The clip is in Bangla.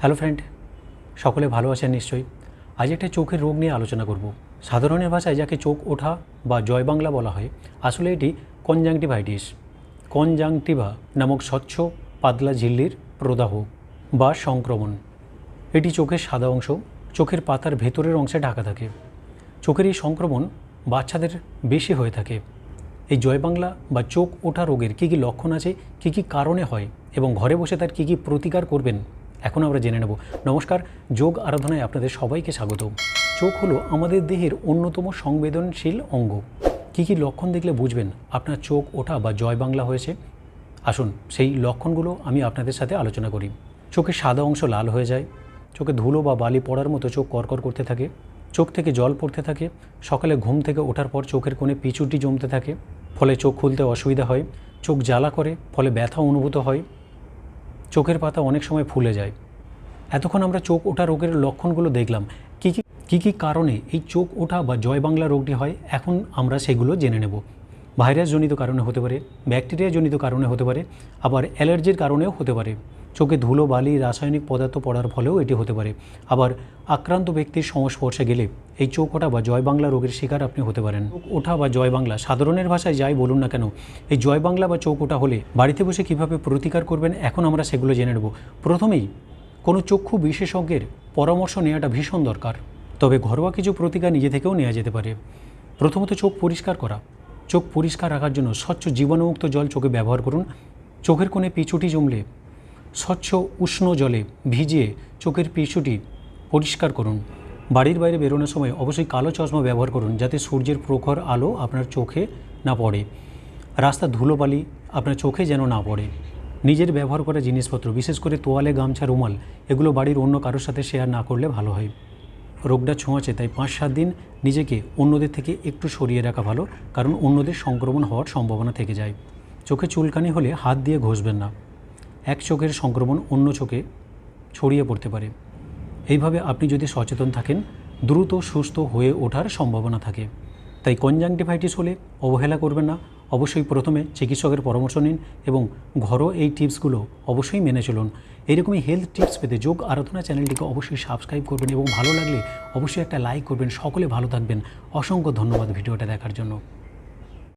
হ্যালো ফ্রেন্ড, সকলে ভালো আছেন নিশ্চয়ই। আজ একটা চোখের রোগ নিয়ে আলোচনা করব। সাধারণের ভাষায় যাকে চোখ ওঠা বা জয় বাংলা বলা হয়, আসলে এটি কনজাংটিভাইটিস কনজাংটিভা নামক স্বচ্ছ, পাতলা ঝিল্লির প্রদাহ বা সংক্রমণ। এটি চোখের সাদা অংশ, চোখের পাতার ভেতরের অংশে ঢাকা থাকে। চোখের এই সংক্রমণ বাচ্চাদের বেশি হয়ে থাকে। এই জয় বাংলা বা চোখ ওঠা রোগের কী কী লক্ষণ আছে, কী কী কারণে হয় এবং ঘরে বসে তার কী কী প্রতিকার করবেন এখন আমরা জেনে নেব। নমস্কার, যোগ আরাধনায় আপনাদের সবাইকে স্বাগত। চোখ হলো আমাদের দেহের অন্যতম সংবেদনশীল অঙ্গ। কী কী লক্ষণ দেখলে বুঝবেন? আপনার চোখ, ওঠা বা জয় বাংলা হয়েছে? আসুন, সেই লক্ষণগুলো আমি আপনাদের সাথে আলোচনা করি। চোখের সাদা অংশ লাল হয়ে যায়। চোখে ধুলো বা বালি পড়ার মতো চোখ করকর করতে থাকে। চোখ থেকে জল পড়তে থাকে। সকালে ঘুম থেকে ওঠার পর চোখের কোণে পিচুটি জমতে থাকে। ফলে চোখ খুলতে অসুবিধা হয়। চোখ জ্বালা করে, ফলে ব্যথা অনুভূত হয়। চোখের পাতা অনেক সময় ফুলে যায়। এতক্ষণ আমরা চোখ ওঠা রোগের লক্ষণগুলো দেখলাম। কী কী কী কী কারণে এই চোখ ওঠা বা জয় বাংলা রোগটি হয়? এখন আমরা সেগুলো জেনে নেব। ভাইরাসজনিত কারণে হতে পারে, ব্যাকটেরিয়াজনিত কারণে হতে পারে, আবার অ্যালার্জির কারণেও হতে পারে। চোখে ধুলো, বালি, রাসায়নিক পদার্থ পড়ার ফলেও এটি হতে পারে। আবার আক্রান্ত ব্যক্তির সংস্পর্শে গেলে এই চোখ ওঠা বা জয় বাংলা রোগের শিকার আপনি হতে পারেন। ওঠা বা জয় বাংলা সাধারণের ভাষায় যাই বলুন না কেন, এই জয় বাংলা বা চোখ ওঠা হলে বাড়িতে বসে কীভাবে প্রতিকার করবেন এখন আমরা সেগুলো জেনে নেব। প্রথমেই কোনো চক্ষু বিশেষজ্ঞের পরামর্শ নেওয়াটা ভীষণ দরকার, তবে ঘরোয়া কিছু প্রতিকার নিজে থেকেও নেওয়া যেতে পারে। প্রথমত চোখ পরিষ্কার করা। চোখ পরিষ্কার রাখার জন্য স্বচ্ছ জীবাণুমুক্ত জল চোখে ব্যবহার করুন। চোখের কোণে পিছুটি জমলে স্বচ্ছ উষ্ণ জলে ভিজিয়ে চোখের পিছুটি পরিষ্কার করুন। বাড়ির বাইরে বেরোনোর সময় অবশ্যই কালো চশমা ব্যবহার করুন যাতে সূর্যের প্রখর আলো আপনার চোখে না পড়ে। রাস্তা ধুলোবালি আপনার চোখে যেন না পড়ে। নিজের ব্যবহার করা জিনিসপত্র, বিশেষ করে তোয়ালে, গামছা, রুমাল, এগুলো বাড়ির অন্য কারোর সাথে শেয়ার না করলে ভালো হয়। রোগটা ছোঁয়াচে, তাই পাঁচ সাত দিন নিজেকে অন্যদের থেকে একটু সরিয়ে রাখা ভালো, কারণ অন্যদের সংক্রমণ হওয়ার সম্ভাবনা থেকে যায়। চোখে চুলকানি হলে হাত দিয়ে ঘষবেন না। চোখের সংক্রমণ অন্য চোখে ছড়িয়ে পড়তে পারে। এইভাবে আপনি যদি সচেতন থাকেন, দ্রুত সুস্থ হয়ে ওঠার সম্ভাবনা থাকে। তাই কনজাংটিভাইটিস হলে অবহেলা করবেন না। অবশ্যই প্রথমে চিকিৎসকের পরামর্শ নিন এবং ঘরোয়া এই টিপসগুলো অবশ্যই মেনে চলুন। এরকমই হেলথ টিপস পেতে যোগ আরাধনা চ্যানেলটিকে অবশ্যই সাবস্ক্রাইব করবেন এবং ভালো লাগলে অবশ্যই একটা লাইক করবেন। সকলে ভালো থাকবেন। অসংখ্য ধন্যবাদ ভিডিওটা দেখার জন্য।